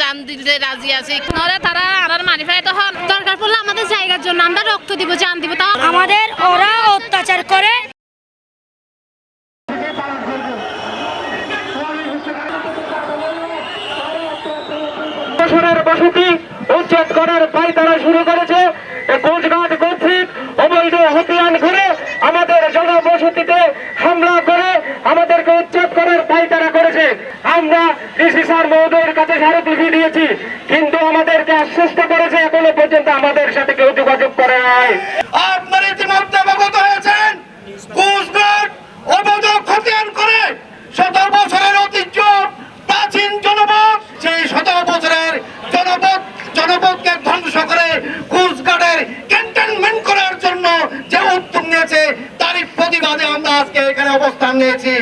জান দিতে রাজি আছি। নরে তারা আর মারি ফেলে তখন দরকার পড়লে আমাদের জায়গার জন্য আমরা রক্ত দিব জান দিব। তাও আমাদের ওরা অত্যাচার করে। বছরের বসতি উচ্ছেদ করার পায়তারা শুরু করেছে। কোচঘাট কর্তৃক অবৈধ হতিয়ান করে আমাদের জনবসতিতে হামলা করে আমাদেরকে উচ্ছেদ করার পায়তারা করেছে আমরা ডিসি স্যার মহোদয়ের কাছে স্মারকলিপি দিয়েছি কিন্তু আমাদেরকে আশ্বস্ত করেছে এখনও পর্যন্ত আমাদের সাথে কেউ যোগাযোগ করে নাই। আপনারা ইতিমধ্যে অবগত হয়েছেন কুচঘাট অবৈধ খতিয়ান করে শত বছরের ঐতিহ্য প্রাচীন জনপদ সেই শত বছরের জনপদ জনপদকে ধ্বংস করে ক্যান্টনমেন্ট করার জন্য যে উদ্যোগ নিয়েছে তারই প্রতিবাদে আমরা আজকে এখানে অবস্থান নিয়েছি।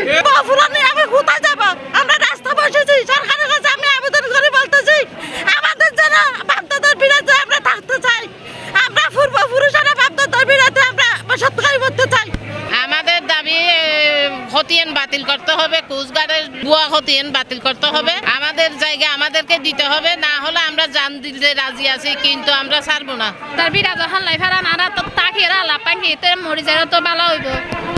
খতিয়ান বাতিল করতে হবে কুচগাড়ের বুয়া খতিয়ান বাতিল করতে হবে। আমাদের জায়গা আমাদেরকে দিতে হবে না হলে আমরা জান দিতে রাজি আছি কিন্তু আমরা ছাড়বো না। তার বিরা যখন লাই ফেরান আর তো তাকে এরা লাপান খেতে মরি যায় তো ভালো হইব।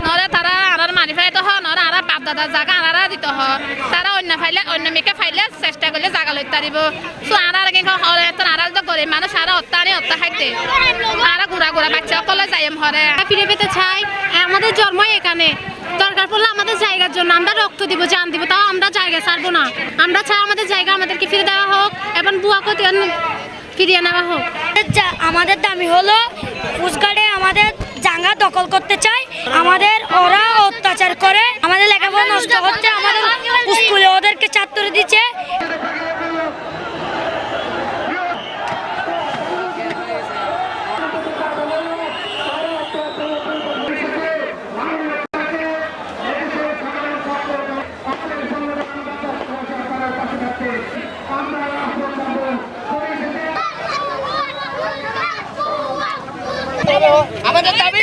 নরে তারা আর মারি ফেলে তখন নরে আর বাপ দাদা জাগা আনারা দিত হ। তারা অন্য ফাইলে অন্য মেয়েকে ফাইলে চেষ্টা করলে জাগা লইতে পারিব। সো আর আর কিন্তু হরে তো আর তো করে মানুষ আর হত্যা আনি হত্যা খাইতে আর ঘুরা ঘুরা বাচ্চা সকলে যাই হরে। ফিরে পেতে চাই আমাদের জন্ম এখানে। দরকার পড়লে আমাদের জায়গার জন্য আমরা রক্ত দিব, জান দিব। তাও আমরা জায়গা ছাড়বো না। আমরা ছাড়া আমাদের জায়গা আমাদেরকে ফিরে দেওয়া হোক এবং বুয়া কত ফিরিয়ে নেওয়া হোক। আমাদের দামি হলো কুচঘাটে আমাদের জাঙ্গা দখল করতে চায়। আমাদের ওরা অত্যাচার করে। আমাদের লেখাপড়া নষ্ট হচ্ছে, আমাদের স্কুলে ওদেরকে ছাত্র দিচ্ছে। আমাদের দাবি